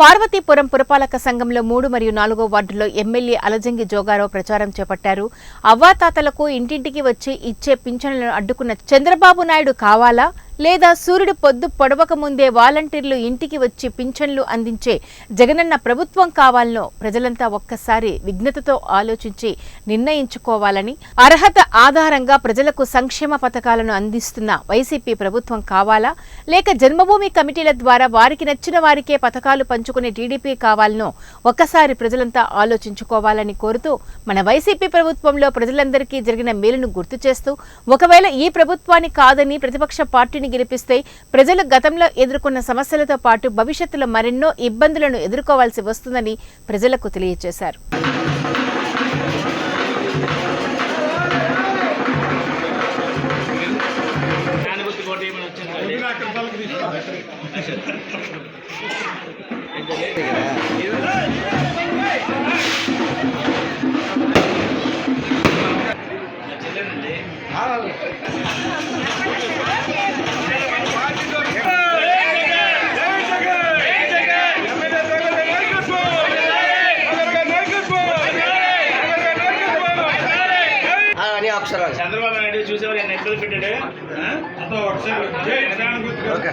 పార్వతీపురం పురపాలక సంఘంలో మూడు మరియు నాలుగో వార్డులో ఎమ్మెల్యే అలజంగి జోగారావు ప్రచారం చేపట్టారు. అవ్వాతాతలకు ఇంటింటికి వచ్చి ఇచ్చే పింఛన్లను అడ్డుకున్న చంద్రబాబు నాయుడు కావాలా? లేదా సూర్యుడు పొద్దు పొడవక ముందే వాలంటీర్లు ఇంటికి వచ్చి పింఛన్లు అందించే జగనన్న ప్రభుత్వం కావాలనో ప్రజలంతా ఒక్కసారి విఘ్నతతో ఆలోచించి నిర్ణయించుకోవాలని అర్హత ఆధారంగా ప్రజలకు సంక్షేమ పథకాలను అందిస్తున్న వైసీపీ ప్రభుత్వం కావాలా? లేక జన్మభూమి కమిటీల ద్వారా వారికి నచ్చిన వారికే పథకాలు పంచుకునే టీడీపీ కావాలనో ఒక్కసారి ప్రజలంతా ఆలోచించుకోవాలని కోరుతూ మన వైసీపీ ప్రభుత్వంలో ప్రజలందరికీ జరిగిన మేలును గుర్తు చేస్తూ ఒకవేళ ఈ ప్రభుత్వాన్ని కాదని ప్రతిపక్ష పార్టీని గెలిపిస్తే ప్రజలు గతంలో ఎదుర్కొన్న సమస్యలతో పాటు భవిష్యత్తులో మరెన్నో ఇబ్బందులను ఎదుర్కోవాల్సి వస్తుందని ప్రజలకు తెలియజేశారు. జ్ఞానబుద్ధి అక్షరాలు చంద్రబాబు నాయుడు చూసేవారు ఆయన ఇబ్బంది పెట్టాడు? ఓకే.